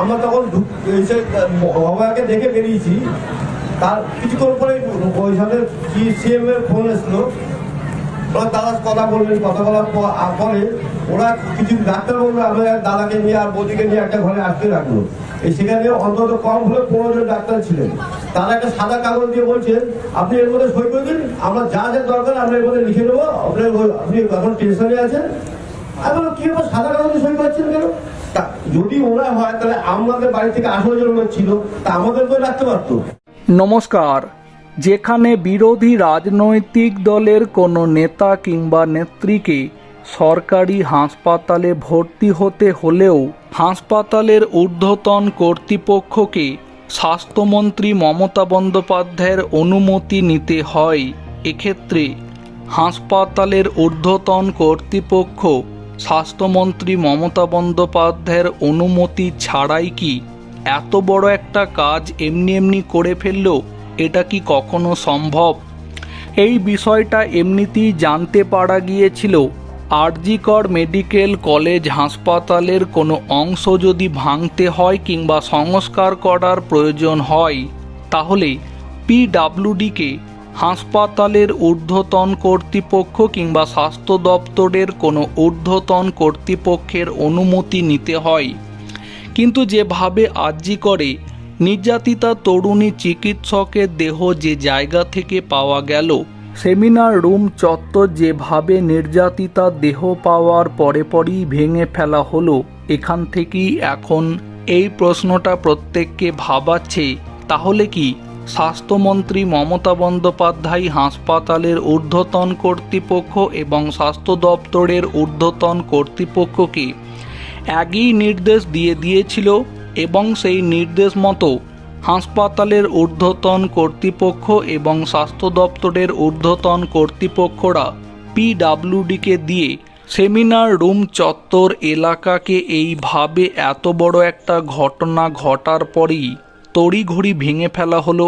আমরা তখন বাবাকে দেখে বেরিয়েছি। তার কিছুক্ষণ পরে ওইখানে সিএম এর ফোন এসলো। ওরা দাদা কথা বললেন, কথা বলার পরে ওরা কিছু ডাক্তার বলল আমরা দাদাকে নিয়ে আর বৌদিকে নিয়ে একটা ঘরে আটকে রাখল সেখানে অন্তত কম হলে পনেরো জন ডাক্তার ছিলেন। তারা একটা সাদা কাগজ দিয়ে বলছেন আপনি এর মধ্যে সই করে দিন, আমরা যা যা দরকার আমরা এর মধ্যে লিখে নেব আপনি আপনি এখন টেনশনে আছেন? আমি বললাম, কি সাদা কাগজে সই করছেন কেন? নমস্কার। যেখানে বিরোধী রাজনৈতিক দলের কোনো নেতা কিংবা নেত্রীকে সরকারি হাসপাতালে ভর্তি হতে হলেও হাসপাতালের ঊর্ধ্বতন কর্তৃপক্ষকে স্বাস্থ্যমন্ত্রী মমতা বন্দ্যোপাধ্যায়ের অনুমতি নিতে হয়। এক্ষেত্রে হাসপাতালের ঊর্ধ্বতন কর্তৃপক্ষ স্বাস্থ্যমন্ত্রী মমতা বন্দ্যোপাধ্যায়ের অনুমতি ছাড়াই কি এত বড় একটা কাজ এমনি এমনি করে ফেলল, এটা কি কখনো সম্ভব? এই বিষয়টা এমনিতেই জানতে পারা গিয়েছিল। আরজিকর মেডিকেল কলেজ হাসপাতালের কোনো অংশ যদি ভাঙতে হয় কিংবা সংস্কার করার প্রয়োজন হয়, তাহলে পিডাব্লিউডিকে হাসপাতালের ঊর্ধ্বতন কর্তৃপক্ষ কিংবা স্বাস্থ্য দপ্তরের কোনো ঊর্ধ্বতন কর্তৃপক্ষের অনুমতি নিতে হয়। কিন্তু যেভাবে আর্জি করে, নির্যাতিতা তরুণী চিকিৎসকের দেহ যে জায়গা থেকে পাওয়া গেল, সেমিনার রুম চত্বর যেভাবে নির্যাতিতা দেহ পাওয়ার পরে পরেই ভেঙে ফেলা হলো, এখান থেকেই এখন এই প্রশ্নটা প্রত্যেককে ভাবাচ্ছে। তাহলে কি? স্বাস্থ্যমন্ত্রী মমতা বন্দ্যোপাধ্যায় হাসপাতালের ঊর্ধ্বতন কর্তৃপক্ষ এবং স্বাস্থ্য দপ্তরের ঊর্ধ্বতন কর্তৃপক্ষকে আগেই নির্দেশ দিয়ে দিয়েছিল এবং সেই নির্দেশ মতো হাসপাতালের ঊর্ধ্বতন কর্তৃপক্ষ এবং স্বাস্থ্য দপ্তরের ঊর্ধ্বতন কর্তৃপক্ষরা পিডাব্লিউডিকে দিয়ে সেমিনার রুম চত্বর এলাকাকে এইভাবে এত বড় একটা ঘটনা ঘটার পরেই তড়িঘড়ি ভেঙে ফেলা হলো।